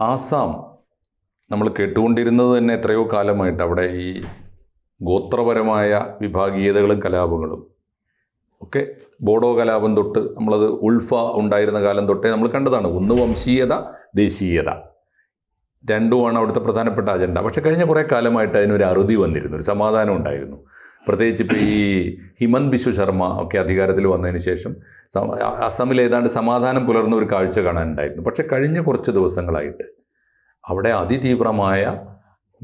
ആസാം. നമ്മൾ കേട്ടുകൊണ്ടിരുന്നത് തന്നെ എത്രയോ കാലമായിട്ട് അവിടെ ഈ ഗോത്രപരമായ വിഭാഗീയതകളും കലാപങ്ങളും. ഒക്കെ ബോഡോ കലാപം തൊട്ട് നമ്മളത് ഉൾഫ ഉണ്ടായിരുന്ന കാലം തൊട്ടേ നമ്മൾ കണ്ടതാണ്. ഒന്ന് വംശീയത ദേശീയത. രണ്ടുമാണ് അവിടുത്തെ പ്രധാനപ്പെട്ട അജണ്ട പക്ഷെ കഴിഞ്ഞ കുറേ കാലമായിട്ട് അതിനൊരു അറുതി വന്നിരുന്നു ഒരു സമാധാനം ഉണ്ടായിരുന്നു. പ്രത്യേകിച്ച് ഇപ്പോൾ ഈ ഹിമന്ത് ബിശ്വ ശർമ്മ ഒക്കെ അധികാരത്തിൽ വന്നതിന് ശേഷം സമ- അസമിൽ ഏതാണ്ട് സമാധാനം പുലർന്ന ഒരു കാഴ്ച കാണാനുണ്ടായിരുന്നു. പക്ഷെ കഴിഞ്ഞ കുറച്ച് ദിവസങ്ങളായിട്ട് അവിടെ അതിതീവ്രമായ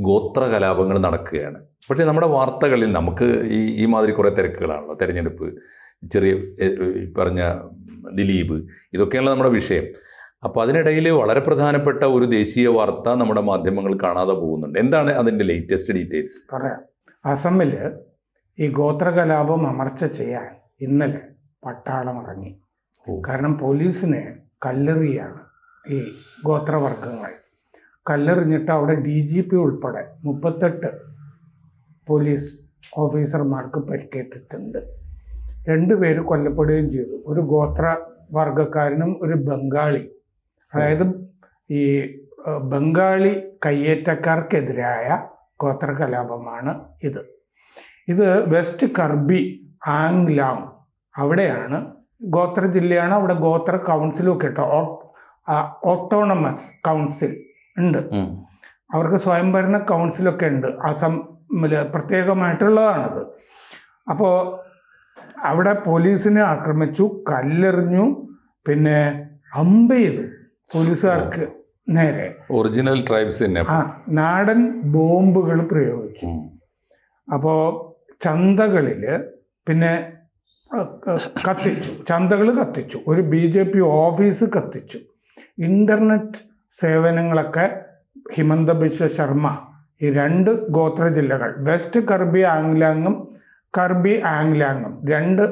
ഗോത്ര കലാപങ്ങൾ നടക്കുകയാണ്. പക്ഷേ നമ്മുടെ വാർത്തകളിൽ നമുക്ക് ഈ ഈ മാതിരി കുറേ തിരക്കുകളാണല്ലോ. തിരഞ്ഞെടുപ്പ് ചെറിയ പറഞ്ഞ ദിലീപ് ഇതൊക്കെയാണ് നമ്മുടെ വിഷയം. അപ്പോൾ അതിനിടയിൽ വളരെ പ്രധാനപ്പെട്ട ഒരു ദേശീയ വാർത്ത നമ്മുടെ മാധ്യമങ്ങൾ കാണാതെ പോകുന്നുണ്ട്. എന്താണ് അതിന്റെ ലേറ്റസ്റ്റ് ഡീറ്റെയിൽസ് പറയാം. അസമിൽ ഈ ഗോത്രകലാപം അമർച്ച ചെയ്യാൻ ഇന്നലെ പട്ടാളം ഇറങ്ങി. കാരണം പോലീസിനെ കല്ലെറിയാണ് ഈ ഗോത്രവർഗങ്ങൾ കല്ലെറിഞ്ഞിട്ട് അവിടെ ഡി ജി പി ഉൾപ്പെടെ മുപ്പത്തെട്ട് പോലീസ് ഓഫീസർമാർക്ക് പരിക്കേറ്റിട്ടുണ്ട്. രണ്ടുപേര് കൊല്ലപ്പെടുകയും ചെയ്തു. ഒരു ഗോത്ര വർഗക്കാരനും ഒരു ബംഗാളി. അതായത് ഈ ബംഗാളി കയ്യേറ്റക്കാർക്കെതിരായ ഗോത്ര കലാപമാണ് ഇത്. ഇത് വെസ്റ്റ് കർബി ആംഗ്ലാങ് അവിടെയാണ് ഗോത്ര ജില്ലയാണ്. അവിടെ ഗോത്ര കൗൺസിലും ഒക്കെ കേട്ടോ. ഓട്ടോണമസ് കൗൺസിൽ ഉണ്ട്. അവർക്ക് സ്വയംഭരണ കൗൺസിലൊക്കെ ഉണ്ട്. അസമിൽ പ്രത്യേകമായിട്ടുള്ളതാണത്. അപ്പോൾ അവിടെ പോലീസിനെ ആക്രമിച്ചു കല്ലെറിഞ്ഞു പിന്നെ അമ്പ് ചെയ്തു പോലീസുകാർക്ക് നേരെ. ഒറിജിനൽ ട്രൈബ്സ് നാടൻ ബോംബുകൾ പ്രയോഗിച്ചു. അപ്പോൾ ചന്തകളിൽ പിന്നെ കത്തിച്ചു. ചന്തകൾ കത്തിച്ചു. ഒരു ബി ജെ പി ഓഫീസ് കത്തിച്ചു. ഇന്റർനെറ്റ് സേവനങ്ങളൊക്കെ ഹിമന്ത ബിശ്വ ശർമ്മ ഈ രണ്ട് ഗോത്ര ജില്ലകൾ വെസ്റ്റ് കർബി ആംഗ്ലാങ്ങും കർബി ആംഗ്ലാങ്ങും രണ്ട്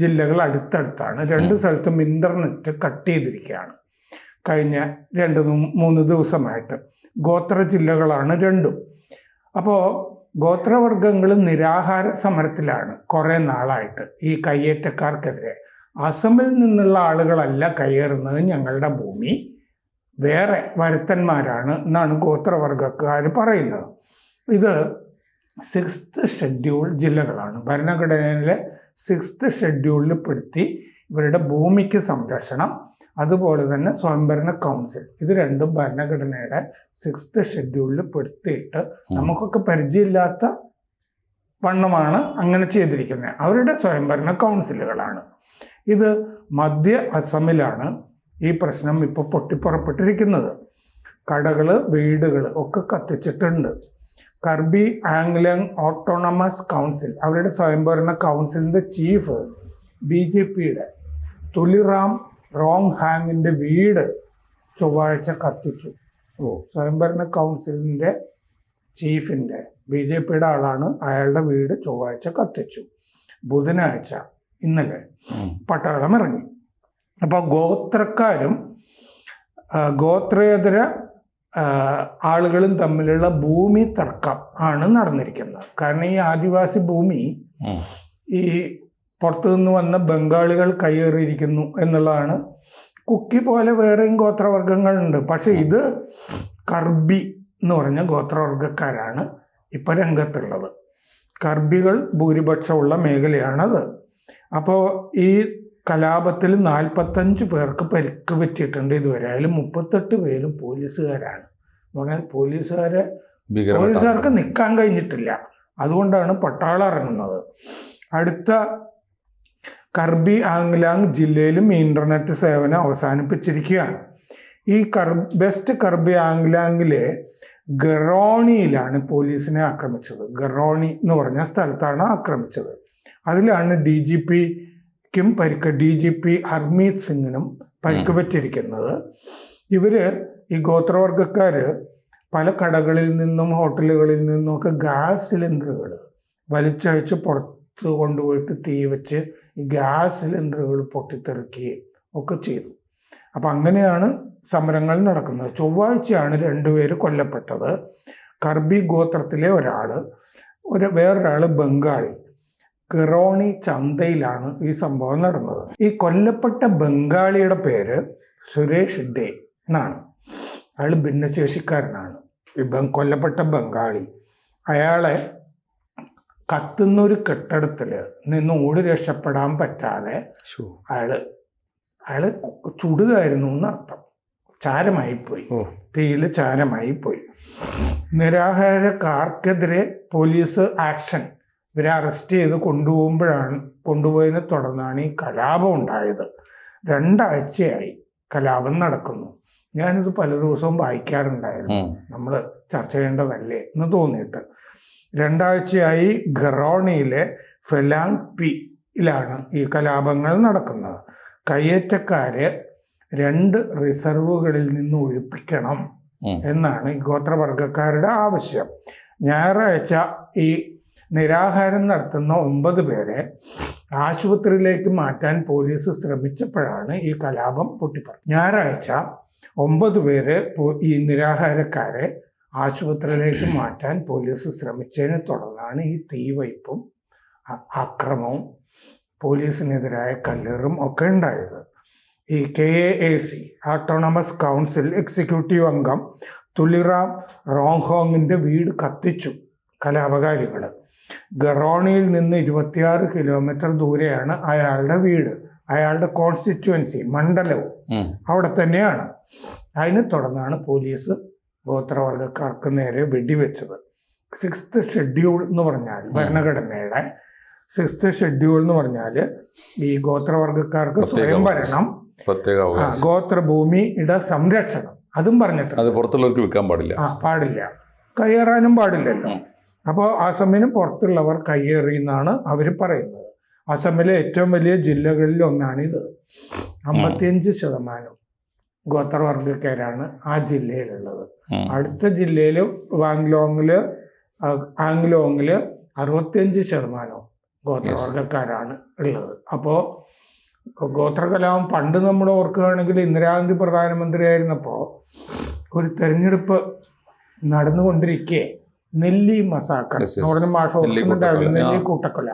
ജില്ലകൾ അടുത്തടുത്താണ്. രണ്ട് സ്ഥലത്തും ഇന്റർനെറ്റ് കട്ട് ചെയ്തിരിക്കുകയാണ് കഴിഞ്ഞ രണ്ട് മൂന്ന് ദിവസമായിട്ട്. ഗോത്ര ജില്ലകളാണ് രണ്ടും. അപ്പോൾ ഗോത്രവർഗങ്ങൾ നിരാഹാര സമരത്തിലാണ് കുറേ നാളായിട്ട് ഈ കയ്യേറ്റക്കാർക്കെതിരെ. അസമിൽ നിന്നുള്ള ആളുകളല്ല കയ്യേറുന്നത് ഞങ്ങളുടെ ഭൂമി. വേറെ വരുത്തന്മാരാണ് എന്നാണ് ഗോത്രവർഗക്കാർ പറയുന്നത്. ഇത് സിക്സ്ത് ഷെഡ്യൂൾ ജില്ലകളാണ്. ഭരണഘടനയിലെ സിക്സ്ത് ഷെഡ്യൂളിൽ പെടുത്തി ഇവരുടെ ഭൂമിക്ക് സംരക്ഷണം അതുപോലെ തന്നെ സ്വയംഭരണ കൗൺസിൽ ഇത് രണ്ടും ഭരണഘടനയുടെ സിക്സ്ത് ഷെഡ്യൂളിൽ പെടുത്തിയിട്ട് നമുക്കൊക്കെ പരിചയമില്ലാത്ത വണ്ണമാണ് അങ്ങനെ ചെയ്തിരിക്കുന്നത് അവരുടെ സ്വയംഭരണ കൗൺസിലുകളാണ് ഇത് മധ്യ അസമിലാണ് ഈ പ്രശ്നം ഇപ്പോൾ പൊട്ടിപ്പുറപ്പെട്ടിരിക്കുന്നത്. കടകൾ വീടുകൾ ഒക്കെ കത്തിച്ചിട്ടുണ്ട്. കർബി ആംഗ്ലങ് ഓട്ടോണമസ് കൗൺസിൽ അവരുടെ സ്വയംഭരണ കൗൺസിലിന്റെ ചീഫ് ബി ജെ പിയുടെ തുലിറാം റോങ് ഹാങ്ങിന്റെ വീട് ചൊവ്വാഴ്ച കത്തിച്ചു. ഓ സ്വയംഭരണ കൗൺസിലിന്റെ ചീഫിന്റെ ബി ജെ പിയുടെ ആളാണ് അയാളുടെ വീട് ചൊവ്വാഴ്ച കത്തിച്ചു. ബുധനാഴ്ച ഇന്നലെ. പട്ടാളം ഇറങ്ങി. അപ്പോൾ ഗോത്രക്കാരും ഗോത്രേതര ആളുകളും തമ്മിലുള്ള ഭൂമി തർക്കം ആണ് നടന്നിരിക്കുന്നത്. കാരണം ഈ ആദിവാസി ഭൂമി ഈ പുറത്തു നിന്ന് വന്ന ബംഗാളികൾ കയ്യേറിയിരിക്കുന്നു എന്നുള്ളതാണ്. കുക്കി പോലെ വേറെയും ഗോത്രവർഗങ്ങളുണ്ട് പക്ഷെ ഇത് കർബി എന്ന് പറഞ്ഞ ഗോത്രവർഗക്കാരാണ് ഇപ്പം രംഗത്തുള്ളത്. കർബികൾ ഭൂരിപക്ഷമുള്ള മേഖലയാണത്. അപ്പോൾ ഈ കലാപത്തിൽ നാൽപ്പത്തഞ്ച് പേർക്ക് പരിക്ക് പറ്റിയിട്ടുണ്ട് ഇതുവരെ. അതിൽ മുപ്പത്തെട്ട് പേരും പോലീസുകാരാണ്. എന്ന് പറഞ്ഞാൽ പോലീസുകാരെ പോലീസുകാർക്ക് നിൽക്കാൻ കഴിഞ്ഞിട്ടില്ല. അതുകൊണ്ടാണ് പട്ടാളം ഇറങ്ങുന്നത്. അടുത്ത കർബി ആംഗ്ലാങ് ജില്ലയിലും ഇന്റർനെറ്റ് സേവനം അവസാനിപ്പിച്ചിരിക്കുകയാണ്. ഈ കർ ബെസ്റ്റ് കർബി ആംഗ്ലാങ്ങിലെ ഗറോണിയിലാണ് പോലീസിനെ ആക്രമിച്ചത്. ഗറോണി എന്ന് പറഞ്ഞ സ്ഥലത്താണ് ആക്രമിച്ചത്. അതിലാണ് ഡി ജി പിക്കും പരിക്ക് ഡി ജി പി ഹർമീത് സിംഗിനും പരിക്ക് പറ്റിയിരിക്കുന്നത്. ഇവർ ഈ ഗോത്രവർഗക്കാര് പല കടകളിൽ നിന്നും ഹോട്ടലുകളിൽ നിന്നും ഒക്കെ ഗ്യാസ് സിലിണ്ടറുകൾ വലിച്ചയച്ച് പുറത്ത് കൊണ്ടുപോയിട്ട് തീ വെച്ച് ഈ ഗ്യാസ് സിലിണ്ടറുകൾ പൊട്ടിത്തെറിക്കുകയും ഒക്കെ ചെയ്തു. അപ്പം അങ്ങനെയാണ് സമരങ്ങൾ നടക്കുന്നത്. ചൊവ്വാഴ്ചയാണ് രണ്ടുപേര് കൊല്ലപ്പെട്ടത്. കർബി ഗോത്രത്തിലെ ഒരാൾ ഒരു വേറൊരാൾ ബംഗാളി. കിറോണി ചന്തയിലാണ് ഈ സംഭവം നടന്നത്. ഈ കൊല്ലപ്പെട്ട ബംഗാളിയുടെ പേര് സുരേഷ് ഡേ എന്നാണ്. അയാൾ ഭിന്നശേഷിക്കാരനാണ്. ഈ കൊല്ലപ്പെട്ട ബംഗാളി. അയാളെ കത്തുന്ന ഒരു കെട്ടിടത്തിൽ നിന്ന് ഓടി രക്ഷപ്പെടാൻ പറ്റാതെ. അയാൾ അയാൾ ചുടുകയായിരുന്നു എന്നർത്ഥം. ചാരമായിപ്പോയി. പോയി തീയിൽ ചാരമായിപ്പോയി. നിരാഹാരക്കാർക്കെതിരെ പോലീസ് ആക്ഷൻ. ഇവരെ അറസ്റ്റ് ചെയ്ത് കൊണ്ടുപോകുമ്പോഴാണ് കൊണ്ടുപോയതിനെ തുടർന്നാണ് ഈ കലാപം ഉണ്ടായത്. രണ്ടാഴ്ചയായി കലാപം നടക്കുന്നു. ഞാനിത് പല ദിവസവും വായിക്കാറുണ്ടായിരുന്നു. നമ്മൾ ചർച്ച ചെയ്യേണ്ടതല്ലേ എന്ന് തോന്നിയിട്ട്. രണ്ടാഴ്ചയായി ഖറോണിയിലെ ഫെലാങ് പിയിലാണ് ഈ കലാപങ്ങൾ നടക്കുന്നത്. കയ്യേറ്റക്കാരെ രണ്ട് റിസർവുകളിൽ നിന്ന് ഒഴിപ്പിക്കണം എന്നാണ് ഈ ഗോത്രവർഗക്കാരുടെ ആവശ്യം. ഞായറാഴ്ച ഈ നിരാഹാരം നടത്തുന്ന ഒമ്പത് പേരെ ആശുപത്രിയിലേക്ക് മാറ്റാൻ പോലീസ് ശ്രമിച്ചപ്പോഴാണ് ഈ കലാപം പൊട്ടിപ്പറഞ്ഞത്. ഞായറാഴ്ച ഒമ്പത് പേര് ഈ നിരാഹാരക്കാരെ ആശുപത്രിയിലേക്ക് മാറ്റാൻ പോലീസ് ശ്രമിച്ചതിനെ തുടർന്നാണ് ഈ തീവയ്പും അക്രമവും പോലീസിനെതിരായ കല്ലേറും ഒക്കെ ഉണ്ടായത്. ഈ K A A C autonomous council executive അംഗം തുലിറാം റോങ്ഹോങ്ങിന്റെ വീട് കത്തിച്ചു കലാപകാരികൾ ഗറോണിയിൽ നിന്ന് ഇരുപത്തിയാറ് കിലോമീറ്റർ ദൂരെയാണ് അയാളുടെ വീട്. അയാളുടെ കോൺസ്റ്റിറ്റ്യുവൻസി മണ്ഡലവും അവിടെ തന്നെയാണ്. അതിനെ തുടർന്നാണ് പോലീസ് ഗോത്രവർഗക്കാർക്ക് നേരെ വെടിവെച്ചത്. സിക്സ്ത് ഷെഡ്യൂൾ എന്ന് പറഞ്ഞാൽ ഭരണഘടനയുടെ സിക്സ്ത് ഷെഡ്യൂൾ എന്ന് പറഞ്ഞാൽ ഈ ഗോത്രവർഗക്കാർക്ക് സ്വയം ഭരണം പ്രത്യേക ഗോത്രഭൂമിയുടെ സംരക്ഷണം. അതും പറഞ്ഞിട്ട് അത് പുറത്തുള്ളവർക്ക് വിൽക്കാൻ പാടില്ല. ആ പാടില്ല. കയ്യേറാനും പാടില്ലല്ലോ. അപ്പോൾ അസമിനും പുറത്തുള്ളവർ കയ്യേറി എന്നാണ് അവർ പറയുന്നത്. അസമിലെ ഏറ്റവും വലിയ ജില്ലകളിൽ ഒന്നാണിത്. അമ്പത്തിയഞ്ച് ശതമാനം. ഗോത്രവർഗക്കാരാണ് ആ ജില്ലയിലുള്ളത്. അടുത്ത ജില്ലയിൽ വാങ്ലോങ്ങിൽ ആംഗ്ലോങ്ങിൽ അറുപത്തിയഞ്ച് ശതമാനവും ഗോത്രവർഗക്കാരാണ് ഉള്ളത്. അപ്പോ ഗോത്രകലാപം പണ്ട് നമ്മൾ ഓർക്കുകയാണെങ്കിൽ ഇന്ദിരാഗാന്ധി പ്രധാനമന്ത്രിയായിരുന്നപ്പോൾ ഒരു തെരഞ്ഞെടുപ്പ് നടന്നുകൊണ്ടിരിക്കെ. നെല്ലി മസാക്കർ. എന്ന് പറഞ്ഞ മാഷ് നെല്ലി ഓർക്കുന്നുണ്ടാവില്ല. കൂട്ടക്കൊല.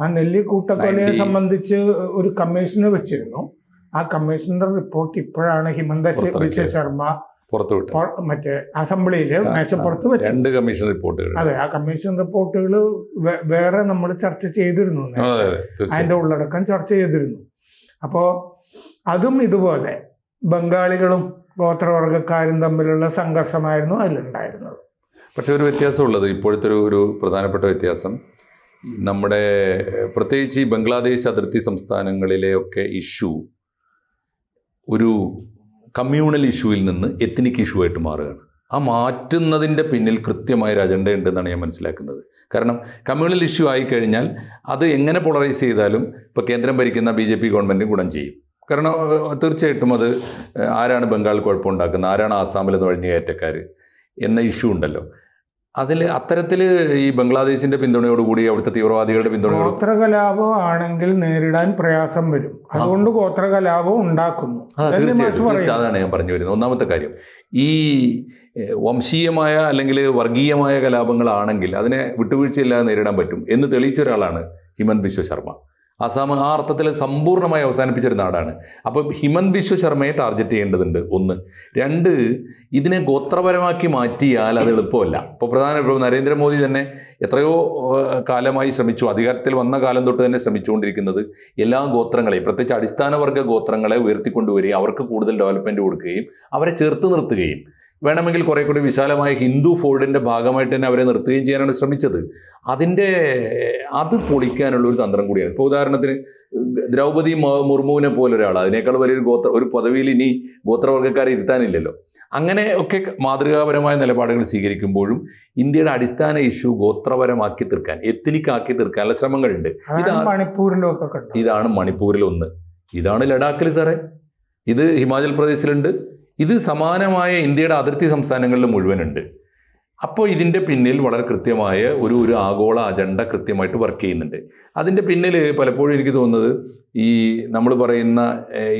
ആ നെല്ലി കൂട്ടക്കൊലയെ സംബന്ധിച്ച് ഒരു കമ്മീഷന് വെച്ചിരുന്നു. ആ കമ്മീഷണറുടെ റിപ്പോർട്ട് ഇപ്പോഴാണ് ഹിമന്ത. ബിശ്വ ശർമ്മ പുറത്തു വിട്ടു ഇപ്പോൾ മറ്റേ അസംബ്ലിയിൽ മേശപ്പുറത്ത് വെച്ചു. രണ്ട് കമ്മീഷൻ റിപ്പോർട്ടുകൾ അതെ ആ കമ്മീഷൻ റിപ്പോർട്ടുകൾ വേറെ നമ്മൾ ചർച്ച ചെയ്തിരുന്നു. അതിന്റെ ഉള്ളടക്കം ചർച്ച ചെയ്തിരുന്നു. അപ്പോൾ അതും ഇതുപോലെ ബംഗാളികളും ഗോത്രവർഗക്കാരും തമ്മിലുള്ള സംഘർഷമായിരുന്നു അതിലുണ്ടായിരുന്നത്. പക്ഷെ ഒരു വ്യത്യാസമുള്ളത്. ഇപ്പോഴത്തെ ഒരു ഒരു പ്രധാനപ്പെട്ട വ്യത്യാസം. നമ്മുടെ പ്രത്യേകിച്ച് ഈ ബംഗ്ലാദേശ് അതിർത്തി സംസ്ഥാനങ്ങളിലെയൊക്കെ ഇഷ്യൂ ഒരു കമ്മ്യൂണൽ ഇഷ്യൂവിൽ നിന്ന് എത്നിക് ഇഷ്യൂ ആയിട്ട് മാറുകയാണ്. ആ മാറ്റുന്നതിന്റെ പിന്നിൽ കൃത്യമായ ഒരു അജണ്ട ഉണ്ടെന്നാണ് ഞാൻ മനസ്സിലാക്കുന്നത്. കാരണം കമ്മ്യൂണൽ ഇഷ്യൂ ആയിക്കഴിഞ്ഞാൽ അത് എങ്ങനെ പോളറൈസ് ചെയ്താലും ഇപ്പോൾ കേന്ദ്രം ഭരിക്കുന്ന ബി ജെ പി ഗവൺമെന്റ് ഗുണം ചെയ്യും. കാരണം തീർച്ചയായിട്ടും അത് ആരാണ് ബംഗാൾ കുഴപ്പമുണ്ടാക്കുന്നത് ആരാണ് ആസാമിൽ നിന്ന് വഴിഞ്ഞ കയറ്റക്കാർ എന്ന ഇഷ്യൂ ഉണ്ടല്ലോ. അതിൽ അത്തരത്തിൽ ഈ ബംഗ്ലാദേശിന്റെ പിന്തുണയോടുകൂടി അവിടുത്തെ തീവ്രവാദികളുടെ പിന്തുണ ഗോത്രകലാപം ആണെങ്കിൽ നേരിടാൻ പ്രയാസം വരും. അതുകൊണ്ട് ഗോത്രകലാപം ഉണ്ടാക്കുന്നു? അതാണ് ഞാൻ പറഞ്ഞു വരുന്നത്. ഒന്നാമത്തെ കാര്യം ഈ വംശീയമായ അല്ലെങ്കിൽ വർഗീയമായ കലാപങ്ങളാണെങ്കിൽ അതിനെ വിട്ടുവീഴ്ചയില്ലാതെ നേരിടാൻ പറ്റും എന്ന് തെളിയിച്ച ഒരാളാണ് ഹിമന്ത് ബിശ്വ ശർമ്മ. ആസാം ആ അർത്ഥത്തിൽ സമ്പൂർണമായി അവസാനിപ്പിച്ചൊരു നാടാണ്. അപ്പം ഹിമന്ത് ബിശ്വ ശർമ്മയെ ടാർഗറ്റ് ചെയ്യേണ്ടതുണ്ട്. ഒന്ന്. രണ്ട് ഇതിനെ ഗോത്രപരമാക്കി മാറ്റിയാൽ അത് എളുപ്പമല്ല. ഇപ്പോൾ പ്രധാന നരേന്ദ്രമോദി തന്നെ എത്രയോ കാലമായി ശ്രമിച്ചു. അധികാരത്തിൽ വന്ന കാലം തൊട്ട് തന്നെ ശ്രമിച്ചുകൊണ്ടിരിക്കുന്നത് എല്ലാ ഗോത്രങ്ങളെയും പ്രത്യേകിച്ച് അടിസ്ഥാന വർഗ ഗോത്രങ്ങളെ ഉയർത്തിക്കൊണ്ടുവരികയും അവർക്ക് കൂടുതൽ ഡെവലപ്മെന്റ് കൊടുക്കുകയും അവരെ ചേർത്ത് നിർത്തുകയും വേണമെങ്കിൽ കുറെ കൂടി വിശാലമായ ഹിന്ദു ഫോൾഡിന്റെ ഭാഗമായിട്ട് തന്നെ അവരെ നിർത്തുകയും ചെയ്യാനാണ് ശ്രമിച്ചത്. അതിന്റെ അത് പൊളിക്കാനുള്ള ഒരു തന്ത്രം കൂടിയാണ്. ഇപ്പോൾ ഉദാഹരണത്തിന് ദ്രൗപദി മ- മുർമുവിനെ പോലെ ഒരാൾ അതിനേക്കാൾ വലിയൊരു ഗോത്ര ഒരു പദവിയിൽ ഇനി ഗോത്രവർഗക്കാരെ ഇരുത്താനില്ലല്ലോ. അങ്ങനെ ഒക്കെ മാതൃകാപരമായ നിലപാടുകൾ സ്വീകരിക്കുമ്പോഴും ഇന്ത്യയുടെ അടിസ്ഥാന ഇഷ്യൂ ഗോത്രപരമാക്കി തീർക്കാൻ എത്തിനിക്കാക്കി തീർക്കാനുള്ള ശ്രമങ്ങളുണ്ട്. ഇതാണ് ഇതാ- മണിപ്പൂരിലും ഇതാണ് മണിപ്പൂരിൽ ഒന്ന്. ഇതാണ് ലഡാക്കിൽ സാറേ. ഇത് ഹിമാചൽ പ്രദേശിലുണ്ട്. ഇത് സമാനമായ ഇന്ത്യയുടെ അതിർത്തി സംസ്ഥാനങ്ങളിൽ മുഴുവനുണ്ട്. അപ്പോൾ ഇതിന്റെ പിന്നിൽ വളരെ കൃത്യമായ ഒരു ഒരു ആഗോള അജണ്ട കൃത്യമായിട്ട് വർക്ക് ചെയ്യുന്നുണ്ട്. അതിന്റെ പിന്നിൽ പലപ്പോഴും എനിക്ക് തോന്നുന്നത് ഈ നമ്മൾ പറയുന്ന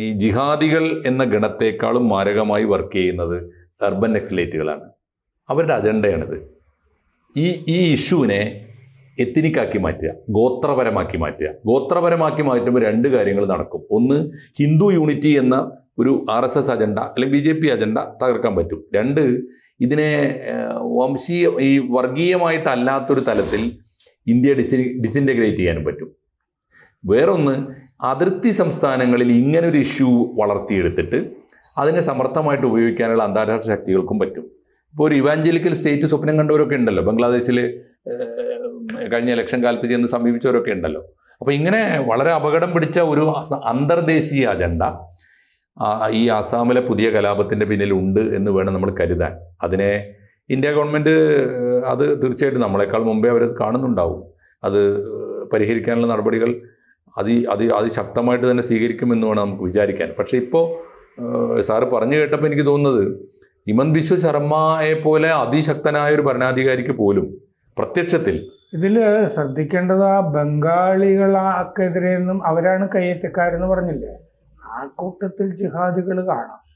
ഈ ജിഹാദികൾ എന്ന ഗണത്തേക്കാളും മാരകമായി വർക്ക് ചെയ്യുന്നത് അർബൻ എക്സലേറ്റുകളാണ് അവരുടെ അജണ്ടയാണിത്. ഈ ഈ ഇഷ്യൂവിനെ എത്തിനിക്കാക്കി മാറ്റുക ഗോത്രപരമാക്കി മാറ്റുക. ഗോത്രപരമാക്കി മാറ്റുമ്പോൾ രണ്ട് കാര്യങ്ങൾ നടക്കും. ഒന്ന് ഹിന്ദു യൂണിറ്റി എന്ന ഒരു ആർ എസ് എസ് അജണ്ട അല്ലെങ്കിൽ ബി ജെ പി അജണ്ട തകർക്കാൻ പറ്റും. രണ്ട് ഇതിനെ വംശീയ ഈ വർഗീയമായിട്ടല്ലാത്തൊരു തലത്തിൽ ഇന്ത്യ ഡിസി ഡിസിന്റഗ്രേറ്റ് ചെയ്യാനും പറ്റും. വേറൊന്ന് അതിർത്തി സംസ്ഥാനങ്ങളിൽ ഇങ്ങനൊരു ഇഷ്യൂ വളർത്തിയെടുത്തിട്ട് അതിനെ സമർത്ഥമായിട്ട് ഉപയോഗിക്കാനുള്ള അന്താരാഷ്ട്ര ശക്തികൾക്കും പറ്റും. ഇപ്പോൾ ഒരു ഇവാഞ്ചലിക്കൽ സ്റ്റേറ്റ് സ്വപ്നം കണ്ടവരൊക്കെ ഉണ്ടല്ലോ. ബംഗ്ലാദേശിൽ കഴിഞ്ഞ ഇലക്ഷൻ കാലത്ത് ചെന്ന് സമീപിച്ചവരൊക്കെ ഉണ്ടല്ലോ. അപ്പോൾ ഇങ്ങനെ വളരെ അപകടം പിടിച്ച ഒരു അന്തർദേശീയ അജണ്ട ഈ ആസാമിലെ പുതിയ കലാപത്തിന്റെ പിന്നിലുണ്ട് എന്ന് വേണം നമ്മൾ കരുതാൻ. അതിനെ ഇന്ത്യ ഗവൺമെന്റ് അത് തീർച്ചയായിട്ടും നമ്മളെക്കാൾ മുമ്പേ അവർ കാണുന്നുണ്ടാവും. അത് പരിഹരിക്കാനുള്ള നടപടികൾ അതി അതി അതിശക്തമായിട്ട് തന്നെ സ്വീകരിക്കുമെന്ന് വേണം നമുക്ക് വിചാരിക്കാൻ. പക്ഷേ ഇപ്പോൾ സാറ് പറഞ്ഞു കേട്ടപ്പോൾ എനിക്ക് തോന്നുന്നത് ഹിമന്ത് ബിശ്വ ശർമ്മയെ പോലെ അതിശക്തനായ ഒരു ഭരണാധികാരിക്ക് പോലും പ്രത്യക്ഷത്തിൽ ഇതിൽ ശ്രദ്ധിക്കേണ്ടത് ആ ബംഗാളികളാക്കെതിരെ നിന്നും അവരാണ് കയ്യേറ്റക്കാരെന്ന് പറഞ്ഞില്ലേ? ആ കൂട്ടത്തിൽ ജിഹാദികൾ കാണാം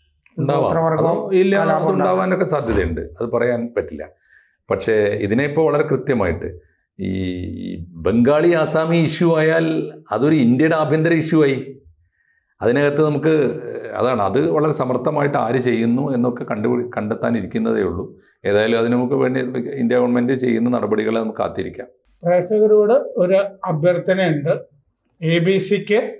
ഇല്ല സാധ്യതയുണ്ട്. അത് പറയാൻ പറ്റില്ല. പക്ഷേ ഇതിനെ ഇപ്പോൾ വളരെ കൃത്യമായിട്ട് ഈ ബംഗാളി ആസാമി ഇഷ്യൂ ആയാൽ അതൊരു ഇന്ത്യയുടെ ആഭ്യന്തര ഇഷ്യൂ ആയി. അതിനകത്ത് നമുക്ക് അതാണ് അത് വളരെ സമർത്ഥമായിട്ട് ആര് ചെയ്യുന്നു എന്നൊക്കെ കണ്ടു കണ്ടെത്താനിരിക്കുന്നതേ ഉള്ളൂ. ഏതായാലും അതിന് നമുക്ക് വേണ്ടി ഇന്ത്യ ഗവൺമെന്റ് ചെയ്യുന്ന നടപടികളെ നമുക്ക് കാത്തിരിക്കാം. പ്രേക്ഷകരോട് ഒരു അഭ്യർത്ഥനയുണ്ട്. എ ബി സിക്ക്